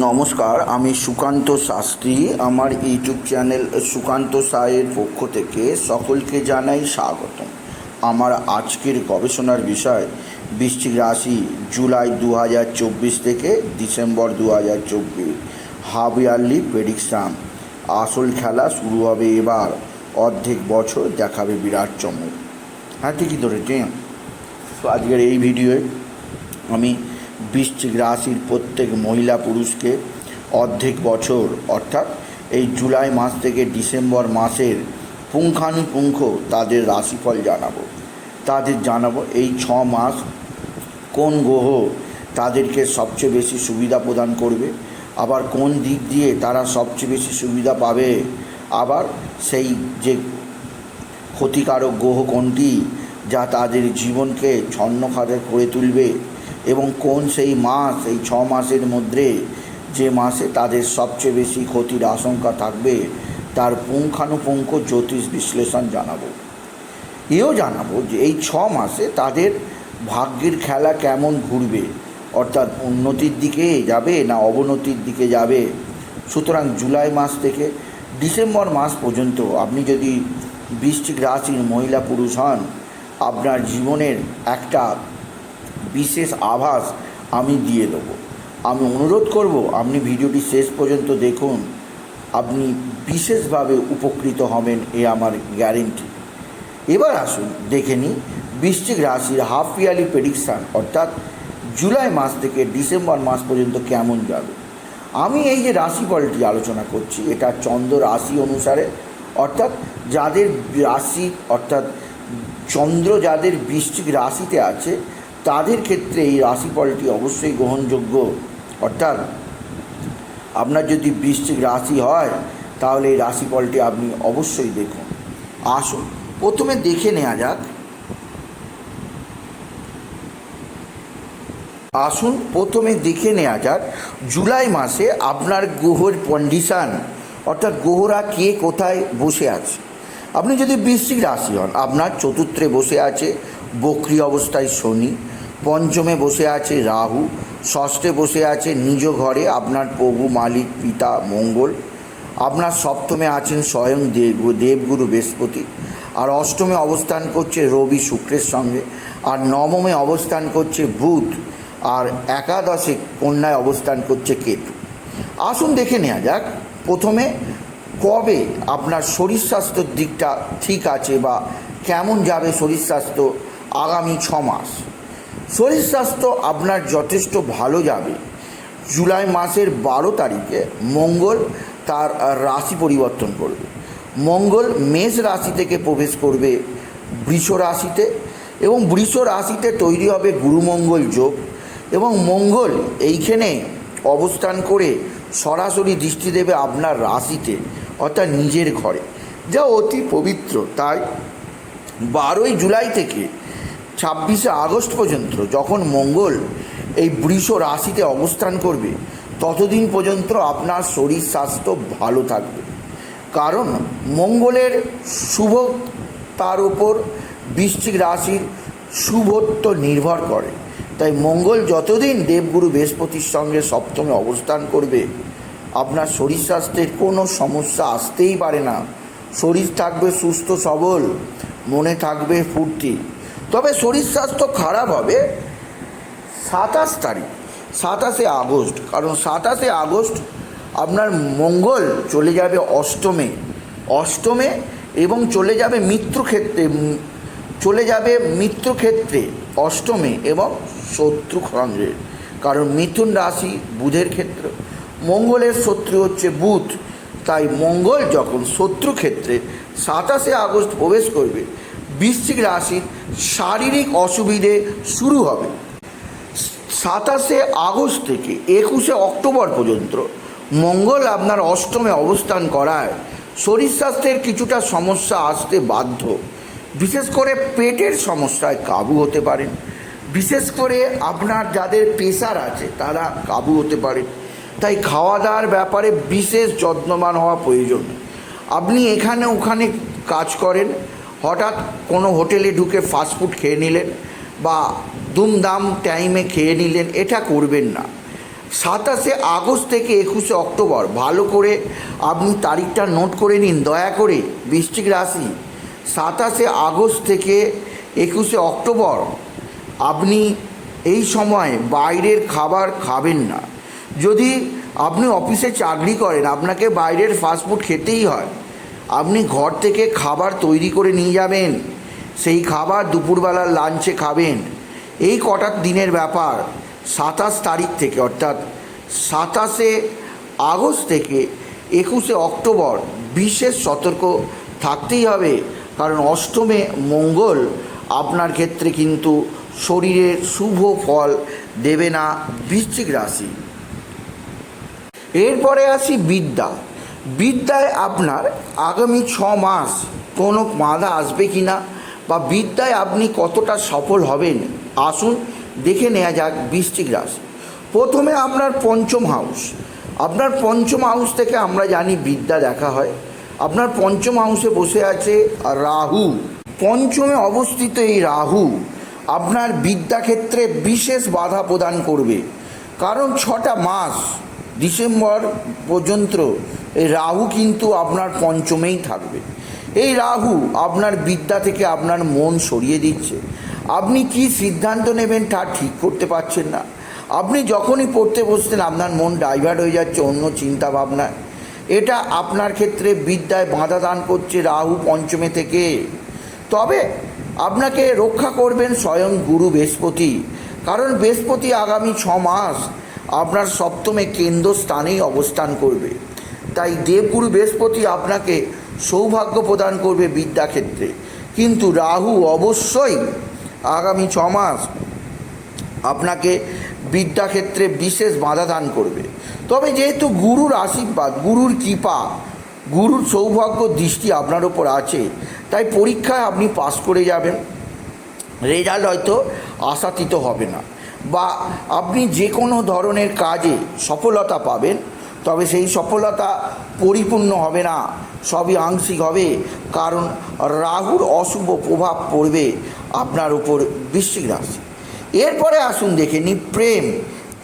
নমস্কার, আমি সুকান্ত শাস্ত্রী। আমার ইউটিউব চ্যানেল সুকান্ত সায়ের পক্ষ থেকে সকলকে জানাই স্বাগতম। আমার আজকের গবেষণার বিষয়, বৃশ্চিক রাশি, জুলাই দু হাজার চব্বিশ থেকে ডিসেম্বর দু হাজার চব্বিশ। হাফ ইয়ারলি প্রেডিকশান আসল খেলা শুরু হবে এবার। অর্ধেক বছর দেখাবে বিরাট চমক। হ্যাঁ ঠিকই ধরেছি তো আজকের এই ভিডিওয়ে আমি বৃশ্চিক রাশির প্রত্যেক মহিলা পুরুষকে অর্ধেক বছর, অর্থাৎ এই জুলাই মাস থেকে ডিসেম্বর মাসের পুঙ্খানুপুঙ্খ তাদের রাশিফল জানাব। তাদের জানাব এই ছ মাস কোন গ্রহ তাদেরকে সবচেয়ে বেশি সুবিধা প্রদান করবে, আবার কোন দিক দিয়ে তারা সবচেয়ে বেশি সুবিধা পাবে, আবার সেই যে ক্ষতিকারক গ্রহ কোনটি যা তাদের জীবনকে ছন্নখাতে করে তুলবে এবং কোন সেই মাস, এই ছ মাসের মধ্যে যে মাসে তাদের সবচেয়ে বেশি ক্ষতির আশঙ্কা থাকবে, তার পুঙ্খানুপুঙ্খ জ্যোতিষ বিশ্লেষণ জানাব। এও জানাব যে এই ছ মাসে তাদের ভাগ্যের খেলা কেমন ঘুরবে? অর্থাৎ উন্নতির দিকে যাবে না অবনতির দিকে যাবে? সুতরাং জুলাই মাস থেকে ডিসেম্বর মাস পর্যন্ত আপনি যদি বৃশ্চিক রাশির মহিলা পুরুষ হন, আপনার জীবনের একটা বিশেষ আভাস আমি দিয়ে দেবো। আমি অনুরোধ করব, আপনি ভিডিওটি শেষ পর্যন্ত দেখুন। আপনি বিশেষভাবে উপকৃত হবেন এ আমার গ্যারেন্টি এবার আসুন, দেখে নিই বৃশ্চিক রাশির হাফ ইয়ারলি প্রেডিকশান অর্থাৎ জুলাই মাস থেকে ডিসেম্বর মাস পর্যন্ত কেমন যাবে। আমি এই যে রাশি রাশিফলটি আলোচনা করছি, এটা চন্দ্র রাশি অনুসারে, অর্থাৎ যাদের রাশি, অর্থাৎ চন্দ্র যাদের বৃশ্চিক রাশিতে আছে তাদের ক্ষেত্রে এই রাশিফলটি অবশ্যই গ্রহণযোগ্য। অর্থাৎ আপনার যদি বৃশ্চিক রাশি হয়, তাহলে এই রাশিফলটি আপনি অবশ্যই দেখুন। আসুন, প্রথমে দেখে নেওয়া যাক। আসুন, প্রথমে দেখে নেওয়া যাক, জুলাই মাসে আপনার গ্রহের কন্ডিশান অর্থাৎ গ্রহরা কে কোথায় বসে আছে। আপনি যদি বৃশ্চিক রাশি হন, আপনার চতুর্থে বসে আছে, বক্রি অবস্থায় শনি পঞ্চমে বসে আছে রাহু, ষষ্ঠে বসে আছে নিজ ঘরে আপনার প্রভু, মালিক, পিতা, মঙ্গল। আপনার সপ্তমে আছেন স্বয়ং দেব, দেবগুরু বৃহস্পতি। আর অষ্টমে অবস্থান করছে রবি শুক্রের সঙ্গে। আর নবমে অবস্থান করছে বুধ। আর একাদশে কন্যায় অবস্থান করছে কেতু। আসুন দেখে নেওয়া যাক, প্রথমে কবে আপনার শরীর স্বাস্থ্যর দিকটা ঠিক আছে বা কেমন যাবে শরীর স্বাস্থ্য আগামী ছ মাস? শরীর স্বাস্থ্য আপনার যথেষ্ট ভালো যাবে। জুলাই মাসের বারো তারিখে মঙ্গল তার রাশি পরিবর্তন করবে। মঙ্গল মেষ রাশি থেকে প্রবেশ করবে বৃষ রাশিতে এবং বৃষ রাশিতে তৈরি হবে গুরুমঙ্গল যোগ এবং মঙ্গল এইখানে অবস্থান করে সরাসরি দৃষ্টি দেবে আপনার রাশিতে অর্থাৎ নিজের ঘরে। যা অতি পবিত্র। তাই বারোই জুলাই থেকে ছাব্বিশে আগস্ট পর্যন্ত যখন মঙ্গল এই বৃষ রাশিতে অবস্থান করবে, ততদিন পর্যন্ত আপনার শরীর স্বাস্থ্য ভালো থাকবে। কারণ মঙ্গলের শুভ, তার উপর বৃশ্চিক রাশির শুভত্ব নির্ভর করে। তাই মঙ্গল যতদিন দেবগুরু বৃহস্পতির সঙ্গে সপ্তমে অবস্থান করবে, আপনার শরীর স্বাস্থ্যের কোনো সমস্যা আসতেই পারে না। শরীর থাকবে সুস্থ, সবল, মনে থাকবে ফুর্তি। তবে শরীর স্বাস্থ্য খারাপ হবে সাতাশ তারিখ, সাতাশে আগস্ট, কারণ সাতাশে আগস্ট আপনার মঙ্গল চলে যাবে অষ্টমে অষ্টমে এবং চলে যাবে মিত্রক্ষেত্রে চলে যাবে মিত্রক্ষেত্রে অষ্টমে এবং শত্রু খণ্ডে, কারণ মিথুন রাশি বুধের ক্ষেত্র, মঙ্গলের শত্রু হচ্ছে বুধ, তাই মঙ্গল যখন শত্রু ক্ষেত্রে সাতাশে আগস্ট প্রবেশ করবে বৃশ্চিক রাশির শারীরিক অসুবিধে শুরু হবে। সাতাশে আগস্ট থেকে একুশে অক্টোবর পর্যন্ত মঙ্গল আপনার অষ্টমে অবস্থান করায়। শরীর স্বাস্থ্যের কিছুটা সমস্যা আসতে বাধ্য। বিশেষ করে পেটের সমস্যায় কাবু হতে পারেন। বিশেষ করে আপনার যাদের প্রেশার আছে, তারা কাবু হতে পারে তাই খাওয়া দাওয়ার ব্যাপারে বিশেষ যত্নবান হওয়া প্রয়োজন। আপনি এখানে ওখানে কাজ করেন হঠাৎ কোনো হোটেলে ঢুকে ফাস্টফুড খেয়ে নিলেন বা দুমদাম টাইমে খেয়ে নিলেন, এটা করবেন না। সাতাশে আগস্ট থেকে একুশে অক্টোবর, ভালো করে আপনি তারিখটা নোট করে নিন, দয়া করে, বৃশ্চিক রাশি। সাতাশে আগস্ট থেকে একুশে অক্টোবর, আপনি এই সময় বাইরের খাবার খাবেন না। যদি আপনি অফিসে চাকরি করেন, আপনাকে বাইরের ফাস্টফুড খেতেই হয়। আপনি ঘর থেকে খাবার তৈরি করে নিয়ে যাবেন। সেই খাবার দুপুরবেলার লাঞ্চে খাবেন। এই কটা দিনের ব্যাপার সাতাশ তারিখ থেকে, অর্থাৎ সাতাশে আগস্ট থেকে একুশে অক্টোবর বিশেষ সতর্ক থাকতেই হবে। কারণ অষ্টমে মঙ্গল আপনার ক্ষেত্রে কিন্তু শরীরের শুভ ফল দেবে না বৃশ্চিক রাশি। এরপরে আসি বিদ্যা। বিদ্যায় আপনার আগামী ছ মাস কোনো বাধা আসবে কি না বা বিদ্যায় আপনি কতটা সফল হবেন? আসুন, দেখে নেওয়া যাক বৃশ্চিক রাশি। প্রথমে আপনার পঞ্চম হাউস আপনার পঞ্চম হাউস থেকে আমরা জানি বিদ্যা দেখা হয়। আপনার পঞ্চম হাউসে বসে আছে রাহু। পঞ্চমে অবস্থিত এই রাহু আপনার বিদ্যাক্ষেত্রে বিশেষ বাধা প্রদান করবে। কারণ ছটা মাস ডিসেম্বর পর্যন্ত এই রাহু কিন্তু আপনার পঞ্চমেই থাকবে। এই রাহু আপনার বিদ্যা থেকে আপনার মন সরিয়ে দিচ্ছে। আপনি কি সিদ্ধান্ত নেবেন তা ঠিক করতে পারছেন না। আপনি যখনই পড়তে বসতেন আপনার মন ডাইভার্ট হয়ে যাচ্ছে, অন্য চিন্তা ভাবনায় এটা আপনার ক্ষেত্রে বিদ্যায় বাধা দান করছে রাহু পঞ্চমে থেকে। তবে আপনাকে রক্ষা করবেন স্বয়ং গুরু বৃহস্পতি। কারণ বৃহস্পতি আগামী ছ মাস আপনার সপ্তমে কেন্দ্রস্থানেই অবস্থান করবে। তাই দেবগুরু বৃহস্পতি আপনাকে সৌভাগ্য প্রদান করবে বিদ্যাক্ষেত্রে। কিন্তু রাহু অবশ্যই আগামী ছ মাস আপনাকে বিদ্যাক্ষেত্রে বিশেষ বাধা দান করবে। তবে যেহেতু গুরুর আশীর্বাদ, গুরুর কৃপা, গুরুর সৌভাগ্য দৃষ্টি আপনার ওপর আছে, তাই পরীক্ষায় আপনি পাস করে যাবেন। রেজাল্ট হয়তো আশাতীত হবে না বা আপনি যে কোনো ধরনের কাজে সফলতা পাবেন। তবে সেই সফলতা পরিপূর্ণ হবে না, সবই আংশিক হবে। কারণ রাহুর অশুভ প্রভাব পড়বে আপনার উপর বৃশ্চিক রাশি। এরপরে আসুন দেখে নি প্রেম।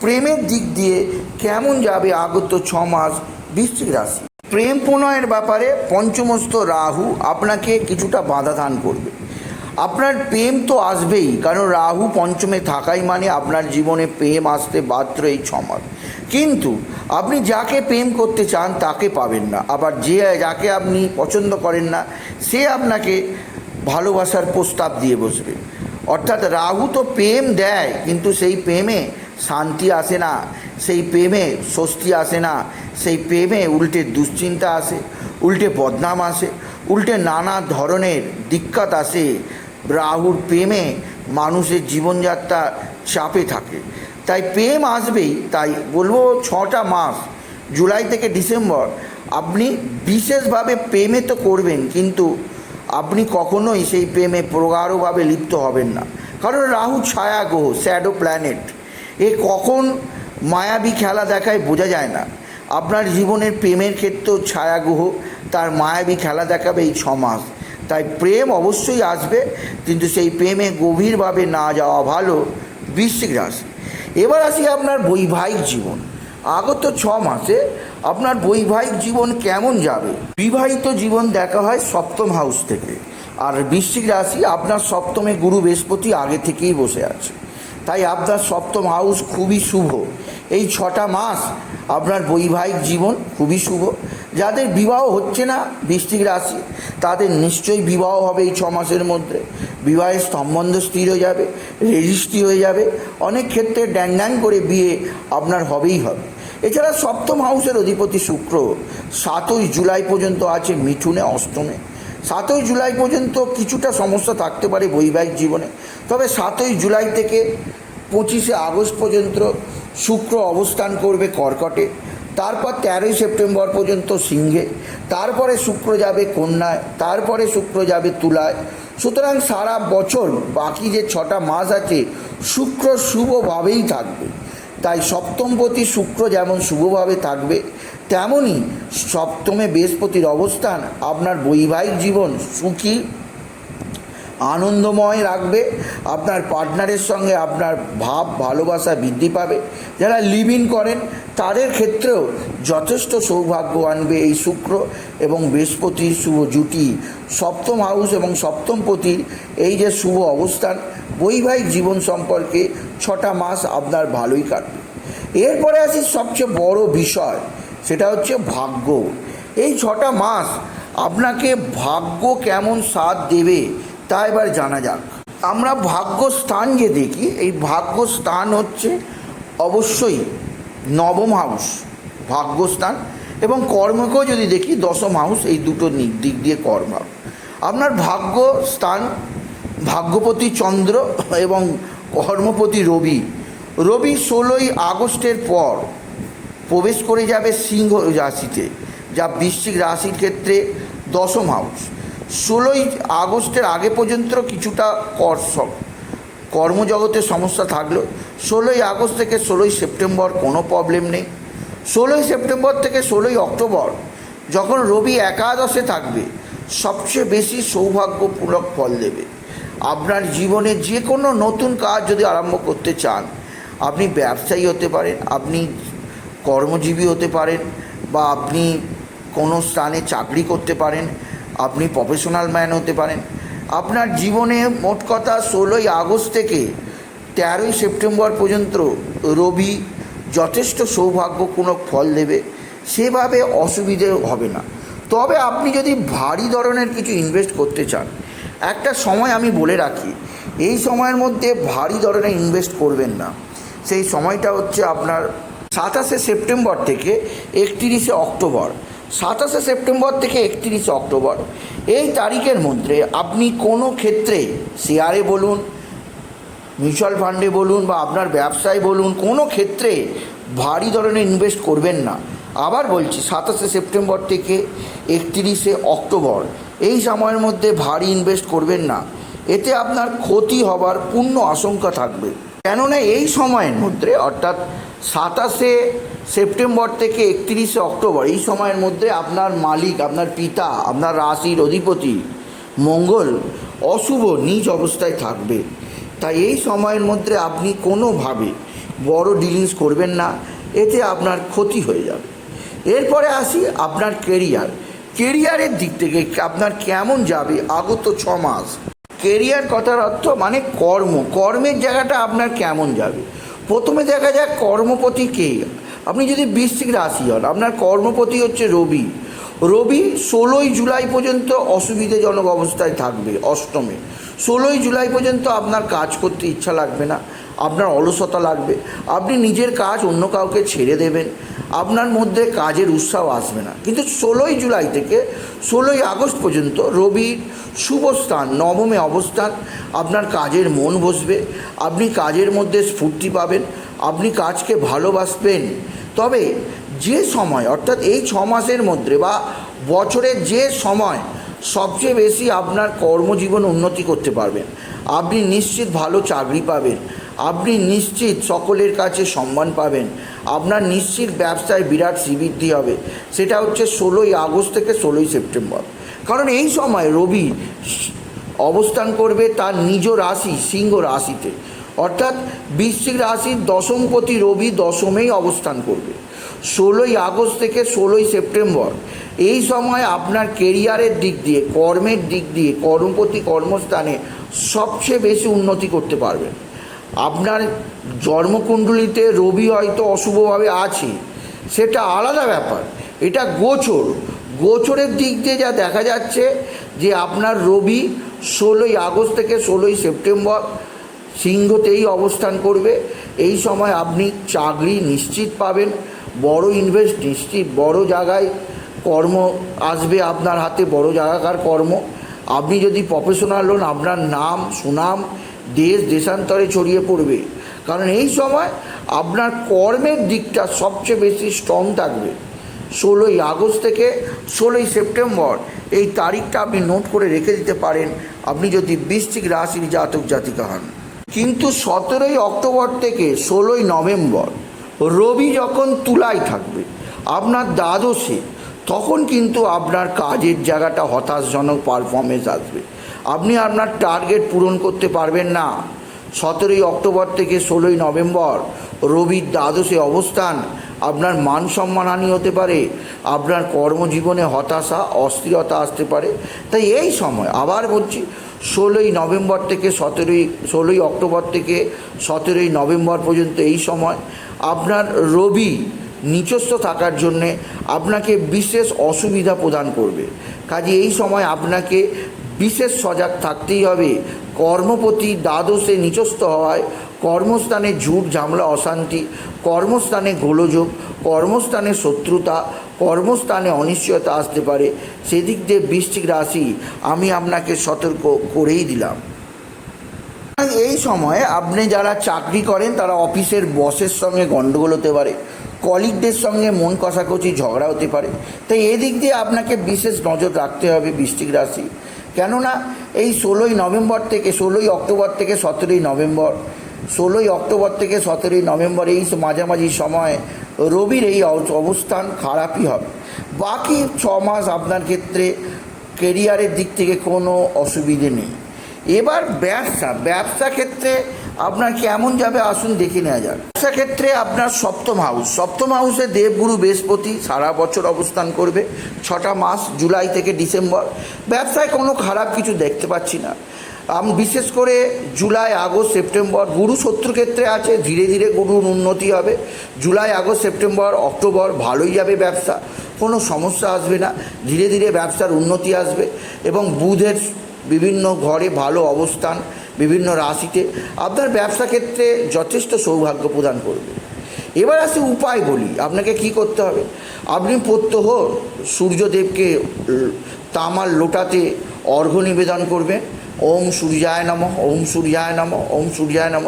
প্রেমের দিক দিয়ে কেমন যাবে আগত ছ মাস বৃশ্চিক রাশি? প্রেম প্রণয়ের ব্যাপারে পঞ্চমস্ত রাহু আপনাকে কিছুটা বাধা দান করবে। আপনার প্রেম তো আসবেই, কারণ রাহু পঞ্চমে থাকাই মানে আপনার জীবনে প্রেম আসতে বাধ্য এই ছমাস কিন্তু আপনি যাকে প্রেম করতে চান তাকে পাবেন না। আবার যে যাকে আপনি পছন্দ করেন না, সে আপনাকে ভালোবাসার প্রস্তাব দিয়ে বসবে। অর্থাৎ রাহু তো প্রেম দেয়, কিন্তু সেই প্রেমে শান্তি আসে না, সেই প্রেমে স্বস্তি আসে না, সেই প্রেমে উল্টে দুশ্চিন্তা আসে, উল্টে বদনাম আসে, উল্টে নানা ধরনের দিক্কত আসে। রাহুর প্রেমে মানুষের জীবনযাত্রা চাপে থাকে। তাই প্রেম আসবেই, তাই বলব ছটা মাস, জুলাই থেকে ডিসেম্বর, আপনি বিশেষভাবে প্রেমে তো করবেন, কিন্তু আপনি কখনোই সেই প্রেমে প্রগাঢ়ভাবে লিপ্ত হবেন না। কারণ রাহু ছায়া গ্রহ শ্যাডো প্ল্যানেট এ কখন মায়াবী খেলা দেখায় বোঝা যায় না। আপনার জীবনের প্রেমের ক্ষেত্রেও ছায়া গ্রহ, তার মায়াবী খেলা দেখাবে এই ছ মাস। তাই প্রেম অবশ্যই আসবে, কিন্তু সেই প্রেমে গভীরভাবে না যাওয়া ভালো বৃশ্চিক রাশি। এবার আসি আপনার বৈবাহিক জীবন। আগত ছ মাসে আপনার বৈবাহিক জীবন কেমন যাবে? বিবাহিত জীবন দেখা হয় সপ্তম হাউস থেকে। আর বৃশ্চিক রাশি আপনার সপ্তমে গুরু বৃহস্পতি আগে থেকেই বসে আছে। তাই আপনার সপ্তম হাউস খুবই শুভ। এই ছটা মাস আপনার বৈবাহিক জীবন খুবই শুভ। যাদের বিবাহ হচ্ছে না বৃশ্চিক রাশি, তাদের নিশ্চয়ই বিবাহ হবে এই ছ মাসের মধ্যে। বিবাহের সম্বন্ধ স্থির হয়ে যাবে, রেজিস্ট্রি হয়ে যাবে, অনেক ক্ষেত্রে ড্যাং ড্যাং করে বিয়ে আপনার হবেই হবে। এছাড়া সপ্তম হাউসের অধিপতি শুক্র সাতই জুলাই পর্যন্ত আছে মিঠুনে অষ্টমে। সাতই জুলাই পর্যন্ত কিছুটা সমস্যা থাকতে পারে বৈবাহিক জীবনে, তবে সাতই জুলাই থেকে পঁচিশে আগস্ট পর্যন্ত শুক্র অবস্থান করবে কর্কটে। তারপর তেরোই সেপ্টেম্বর পর্যন্ত সিংহে, তারপরে শুক্র যাবে কন্যায়, তারপরে শুক্র যাবে তুলায়। সুতরাং সারা বছর বাকি যে ছটা মাস আছে, শুক্র শুভভাবেই থাকবে। তাই সপ্তমপতি শুক্র যেমন শুভভাবে থাকবে তেমনই সপ্তমে বৃহস্পতির অবস্থান আপনার বৈবাহিক জীবন সুখী আনন্দময় রাখবে, আপনার পার্টনারের সঙ্গে আপনার ভাব, ভালোবাসা বৃদ্ধি পাবে। যারা লিভ ইন করেন, তাদের ক্ষেত্রেও যথেষ্ট সৌভাগ্য আনবে এই শুক্র এবং বৃহস্পতির শুভ জুটি। সপ্তম হাউস এবং সপ্তম পতির এই যে শুভ অবস্থান, বৈবাহিক জীবন সম্পর্কে ছটা মাস আপনার ভালোই কাটবে। এরপরে আসি সবচেয়ে বড় বিষয়, সেটা হচ্ছে ভাগ্য। এই ছটা মাস আপনাকে ভাগ্য কেমন সাথ দেবে তা এবার জানা যাক। আমরা ভাগ্য স্থান যে দেখি। এই ভাগ্য স্থান হচ্ছে অবশ্যই নবম হাউস ভাগ্যস্থান। এবং কর্মকেও যদি দেখি, দশম হাউস এই দুটো দিক দিয়ে কর্ম। আপনার ভাগ্য স্থান ভাগ্যপতি চন্দ্র এবং কর্মপতি রবি। রবি ষোলোই আগস্টের পর প্রবেশ করে যাবে সিংহ রাশিতে, যা বৃশ্চিক রাশির ক্ষেত্রে দশম হাউস ষোলোই আগস্টের আগে পর্যন্ত কিছুটা কর্ষক কর্মজগতে সমস্যা থাকল। ষোলোই আগস্ট থেকে ষোলোই সেপ্টেম্বর কোনো প্রবলেম নেই। ষোলোই সেপ্টেম্বর থেকে ষোলোই অক্টোবর, যখন রবি একাদশে থাকবে, সবচেয়ে বেশি সৌভাগ্যপূর্ণ ফল দেবে। আপনার জীবনে যে কোনো নতুন কাজ যদি আরম্ভ করতে চান, আপনি ব্যবসায়ী হতে পারেন, আপনি কর্মজীবী হতে পারেন, বা আপনি কোনো স্থানে চাকরি করতে পারেন আপনি প্রফেশনাল ম্যান হতে পারেন। আপনার জীবনে মোট কথা ষোলোই আগস্ট থেকে তেরোই সেপ্টেম্বর পর্যন্ত রবি যথেষ্ট সৌভাগ্যপূর্ণ ফল দেবে। সেভাবে অসুবিধে হবে না। তবে আপনি যদি ভারী ধরনের কিছু ইনভেস্ট করতে চান, একটা সময় আমি বলে রাখি, এই সময়ের মধ্যে ভারী ধরনের ইনভেস্ট করবেন না। সেই সময়টা হচ্ছে আপনার সাতাশে সেপ্টেম্বর থেকে একত্রিশে অক্টোবর। সাতাশে সেপ্টেম্বর থেকে একত্রিশে অক্টোবর। এই তারিখের মধ্যে আপনি কোনো ক্ষেত্রে শেয়ারে বলুন, মিউচুয়াল ফান্ডে বলুন বা আপনার ব্যবসায় বলুন, কোনো ক্ষেত্রে ভারী ধরনের ইনভেস্ট করবেন না। আবার বলছি, সাতাশে সেপ্টেম্বর থেকে একত্রিশে অক্টোবর, এই সময়ের মধ্যে ভারী ইনভেস্ট করবেন না। এতে আপনার ক্ষতি হবার পূর্ণ আশঙ্কা থাকবে। কেননা এই সময়ের মধ্যে, অর্থাৎ সাতাশে সেপ্টেম্বর থেকে একত্রিশে অক্টোবর, এই সময়ের মধ্যে আপনার মালিক, আপনার পিতা, আপনার রাশির অধিপতি, মঙ্গল অশুভ নিজ অবস্থায় থাকবে। তাই এই সময়ের মধ্যে আপনি কোনোভাবে বড় ডিলিংস করবেন না, এতে আপনার ক্ষতি হয়ে যাবে। এরপরে আসি আপনার কেরিয়ার কেরিয়ারের দিক থেকে আপনার কেমন যাবে আগত ছ মাস? কেরিয়ার কথার অর্থ মানে কর্ম। কর্মের জায়গাটা আপনার কেমন যাবে? প্রথমে দেখা যাক কর্মপতি কে। আপনি যদি বৃশ্চিক রাশি হন, আপনার কর্মপতি হচ্ছে রবি। রবি ষোলোই জুলাই পর্যন্ত অসুবিধাজনক অবস্থায় থাকবে অষ্টমে। ষোলোই জুলাই পর্যন্ত আপনার কাজ করতে ইচ্ছা লাগবে না, আপনার অলসতা লাগবে। আপনি নিজের কাজ অন্য কাউকে ছেড়ে দেবেন। আপনার মধ্যে কাজের উৎসাহ আসবে না। কিন্তু ষোলোই জুলাই থেকে ষোলোই আগস্ট পর্যন্ত রবির শুভ স্থান, নবমে অবস্থান, আপনার কাজের মন বসবে, আপনি কাজের মধ্যে স্ফূর্তি পাবেন, আপনি কাজকে ভালোবাসবেন। তবে যে সময়, অর্থাৎ এই ছ মাসের মধ্যে বা বছরের যে সময়, সবচেয়ে বেশি আপনার কর্মজীবন উন্নতি করতে পারবেন। আপনি নিশ্চিত ভালো চাকরি পাবেন, আপনি নিশ্চিত সকলের কাছে সম্মান পাবেন আপনার নিশ্চিত ব্যবসায় বিরাট শ্রীবৃদ্ধি হবে। সেটা হচ্ছে ষোলোই আগস্ট থেকে ষোলোই সেপ্টেম্বর। কারণ এই সময় রবি অবস্থান করবে তার নিজ রাশি, সিংহ রাশিতে। অর্থাৎ বৃশ্চিক রাশির দশমপতি রবি দশমেই অবস্থান করবে। ষোলোই আগস্ট থেকে ষোলোই সেপ্টেম্বর। এই সময় আপনার কেরিয়ারের দিক দিয়ে, কর্মের দিক দিয়ে, কর্মপতি কর্মস্থানে সবচেয়ে বেশি উন্নতি করতে পারবেন। আপনার জন্মকুণ্ডলিতে রবি হয়তো অশুভভাবে আছে, সেটা আলাদা ব্যাপার। এটা গোচর। গোচরের দিক দিয়ে যা দেখা যাচ্ছে যে আপনার রবি ষোলোই আগস্ট থেকে ষোলোই সেপ্টেম্বর সিংহতেই অবস্থান করবে। এই সময় আপনি চাকরি নিশ্চিত পাবেন, বড় ইনভেস্ট নিশ্চিত, বড় জায়গায় কর্ম আসবে আপনার হাতে, বড় জায়গাকার কর্ম। আপনি যদি প্রফেশনাল হন, আপনার নাম, সুনাম দেশ দেশান্তরে ছড়িয়ে পড়বে। কারণ এই সময় আপনার কর্মের দিকটা সবচেয়ে বেশি স্ট্রং থাকবে। ষোলোই আগস্ট থেকে ষোলোই সেপ্টেম্বর, এই তারিখটা আপনি নোট করে রেখে দিতে পারেন। আপনি যদি বৃশ্চিক রাশির জাতক, জাতিকা হন। কিন্তু সতেরোই অক্টোবর থেকে ষোলোই নভেম্বর, রবি যখন তুলায় থাকবে, আপনার দ্বাদশে, তখন কিন্তু আপনার কাজের জায়গাটা হতাশজনক পারফরমেন্স আসবে। আপনি আপনার টার্গেট পূরণ করতে পারবেন না। সতেরোই অক্টোবর থেকে ষোলোই নভেম্বর রবির দ্বাদশে অবস্থান। আপনার মান সম্মানহানি হতে পারে। আপনার কর্মজীবনে হতাশা, অস্থিরতা আসতে পারে। তাই এই সময় আবার বলছি, ষোলোই নভেম্বর থেকে সতেরোই, ষোলোই অক্টোবর থেকে সতেরোই নভেম্বর পর্যন্ত এই সময় আপনার রবি নিচস্থ থাকার জন্যে আপনাকে বিশেষ অসুবিধা প্রদান করবে। কাজে এই সময় আপনাকে বিশেষ সজাগ থাকতেই হবে। কর্মপতি দ্বাদশে নিচস্থ হওয়ায় কর্মস্থানে ঝুট, ঝামলা, অশান্তি, কর্মস্থানে গোলযোগ, কর্মস্থানে শত্রুতা, কর্মস্থানে অনিশ্চয়তা আসতে পারে। সেদিক দিয়ে বৃষ্টিক রাশি, আমি আপনাকে সতর্ক করেই দিলাম। এই সময়ে আপনি যারা চাকরি করেন, তারা অফিসের বসের সঙ্গে গণ্ডগোল হতে পারে। কলিগদের সঙ্গে মন কষাকষি ঝগড়া হতে পারে। তাই এদিক দিয়ে আপনাকে বিশেষ নজর রাখতে হবে বৃষ্টিক রাশি। কেননা এই ষোলোই নভেম্বর থেকে, ষোলোই অক্টোবর থেকে সতেরোই নভেম্বর, ষোলোই অক্টোবর থেকে সতেরোই নভেম্বর এই মাঝামাঝি সময়ে রবির এই অব- অবস্থান খারাপই হবে। বাকি ছ মাস আপনার ক্ষেত্রে কেরিয়ারের দিক থেকে কোনো অসুবিধে নেই। এবার ব্যবসা ব্যবসা ক্ষেত্রে আপনার কেমন যাবে আসুন দেখে নেওয়া যাক। ব্যবসা ক্ষেত্রে আপনার সপ্তম হাউস। সপ্তম হাউসে দেবগুরু বৃহস্পতি সারা বছর অবস্থান করবে, ছটা মাস, জুলাই থেকে ডিসেম্বর। ব্যবসায় কোনো খারাপ কিছু দেখতে পাচ্ছি না। আম, বিশেষ করে জুলাই, আগস্ট, সেপ্টেম্বর। গুরু শত্রু ক্ষেত্রে আছে, ধীরে ধীরে গুরুর উন্নতি হবে। জুলাই, আগস্ট, সেপ্টেম্বর, অক্টোবর, ভালোই যাবে ব্যবসা। কোনো সমস্যা আসবে না। ধীরে ধীরে ব্যবসার উন্নতি আসবে এবং বুধের বিভিন্ন ঘরে ভালো অবস্থান। বিভিন্ন রাশিতে আপনার ব্যবসা ক্ষেত্রে যথেষ্ট সৌভাগ্য প্রদান করবে। এবার আসি উপায় বলি, আপনাকে কি করতে হবে? আপনি প্রত্যহ সূর্যদেবকে তামার লোটাতে অর্ঘ্য নিবেদন করবেন। ওম সূর্যায় নম, ওম সূর্যায় নম, ওম সূর্যায় নম,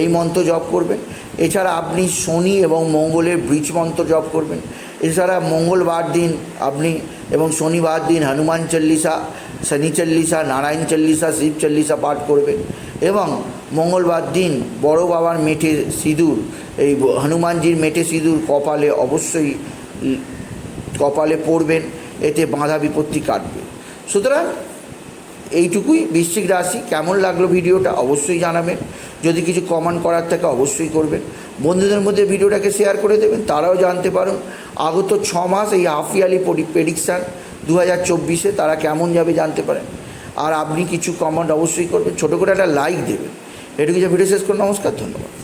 এই মন্ত্র জপ করবেন। এছাড়া আপনি শনি এবং মঙ্গলের বীজ মন্ত্র জপ করবেন। এছাড়া মঙ্গলবার দিন আপনি এবং শনিবার দিন হনুমান চল্লিশা শনি চল্লিশা নারায়ণ চল্লিশা শিব চল্লিশা পাঠ করবেন। এবং মঙ্গলবার দিন বড় বাবার মেঠে সিঁদুর, এই হনুমানজির মেঠে সিঁদুর কপালে অবশ্যই কপালে পড়বেন, এতে বাঁধা বিপত্তি কাটবে। সুতরাং এইটুকুই বৃশ্চিক রাশি, কেমন লাগল ভিডিওটা অবশ্যই জানাবেন। যদি কিছু কমেন্ট করার থাকে অবশ্যই করবেন। বন্ধুদের মধ্যে ভিডিওটাকে শেয়ার করে দেবেন, তারাও জানতে পারুন। আগত ছ মাস এই হাফ ইয়ারলি প্রেডিকশান দু হাজার চব্বিশে তারা কেমন যাবে জানতে পারেন। আর আপনি কিছু কমেন্ট অবশ্যই করবেন। ছোটো করে একটা লাইক দেবেন। এটুকু যা ভিডিও শেষ করুন নমস্কার, ধন্যবাদ।